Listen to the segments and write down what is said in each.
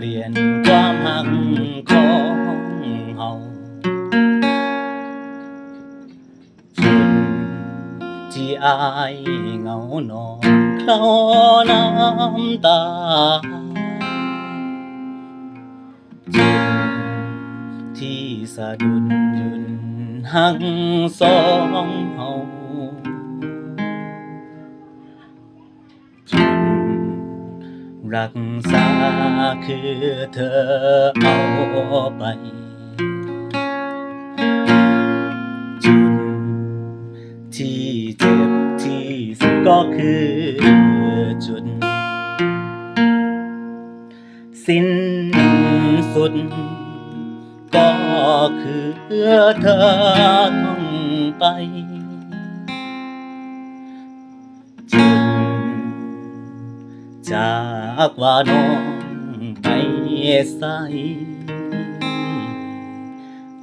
เปลี่ยนความหักของเฮาจุดที่อายเหงานอนคลาน้ำตาจุดที่สะดุดหยุนหักสองเฮา รักษาคือเธอเอาไป จุดที่เจ็บที่สุดก็คือจุด สิ้นสุด ก็คือเธอต้องไป จากว่าน้องไปใส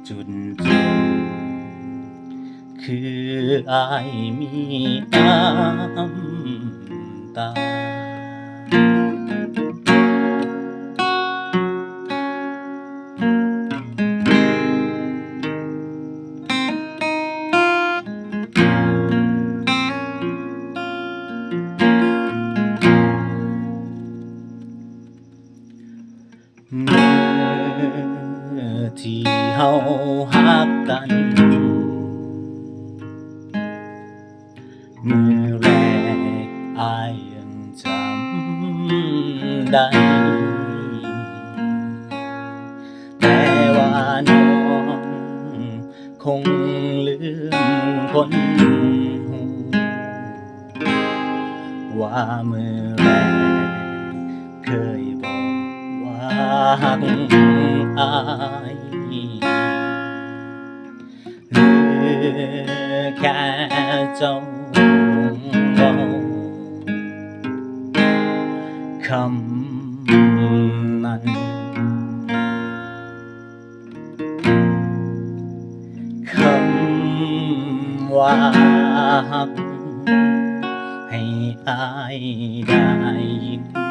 จุดจบคืออายมีน้ำตา มื่อแรกอายยังจำได้ แต่ว่าน้องคงลืมคนหูว่าเมื่อแรกเคยบอกว่าหักอายเหลือแค่เจ้า คำนั้น คำว่าให้อายได้ยิน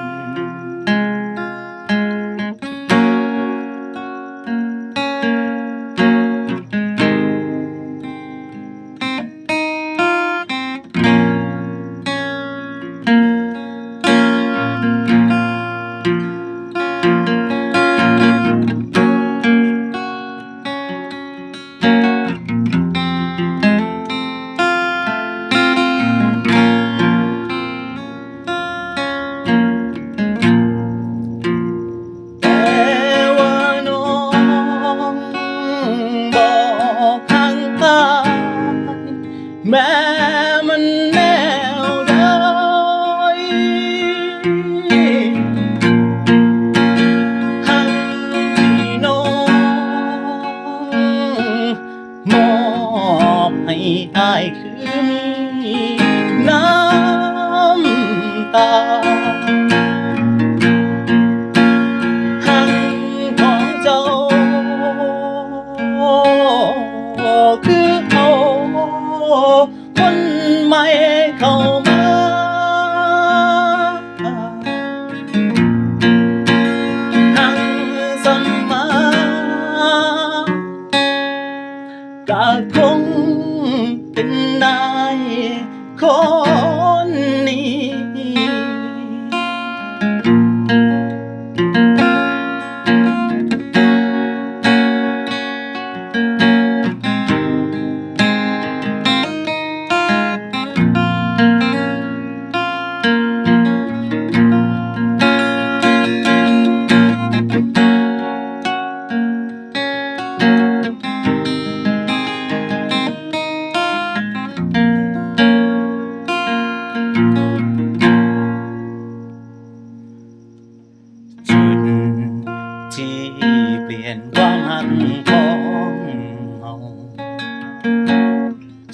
ความหักของเฮา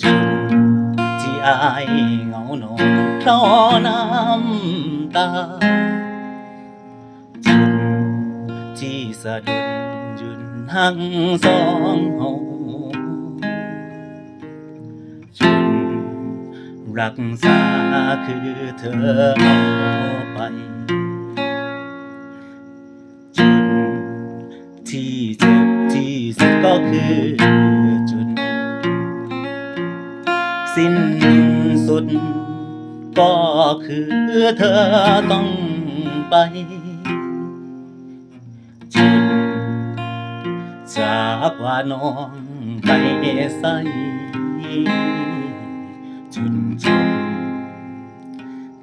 จุดที่อายเหงาหนอนเพราะน้ำตาจุดที่สะดุดยุนหักสองเฮาจุดรักษาคือเธอเอาไป ด ก็คือเธอต้องไปจุดจากว่าน้องไปใส่จุนจน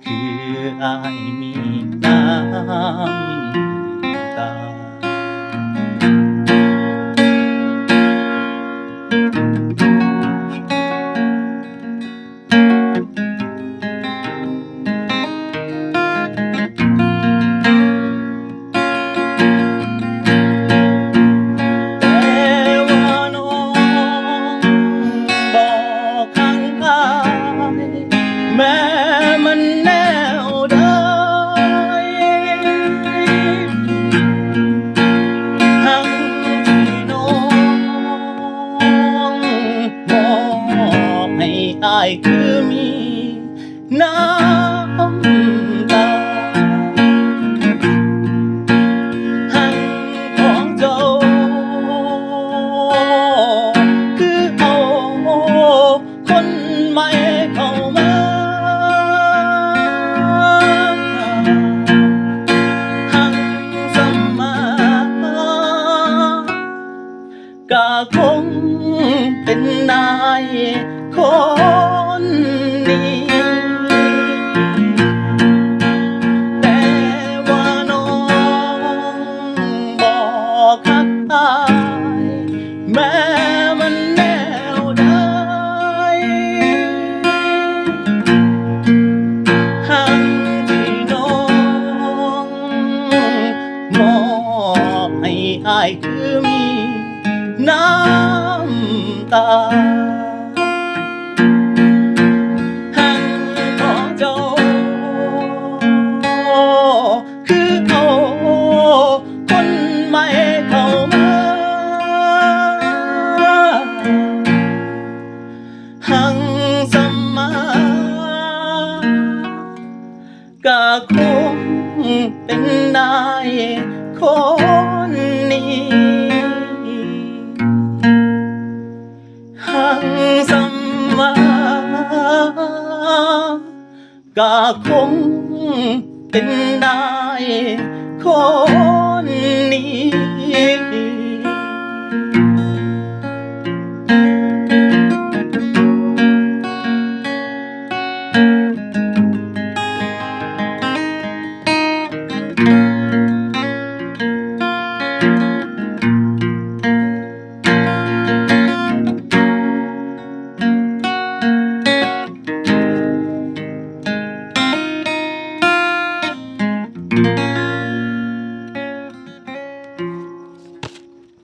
คืออายมีน้ำ คือมีน้ำตา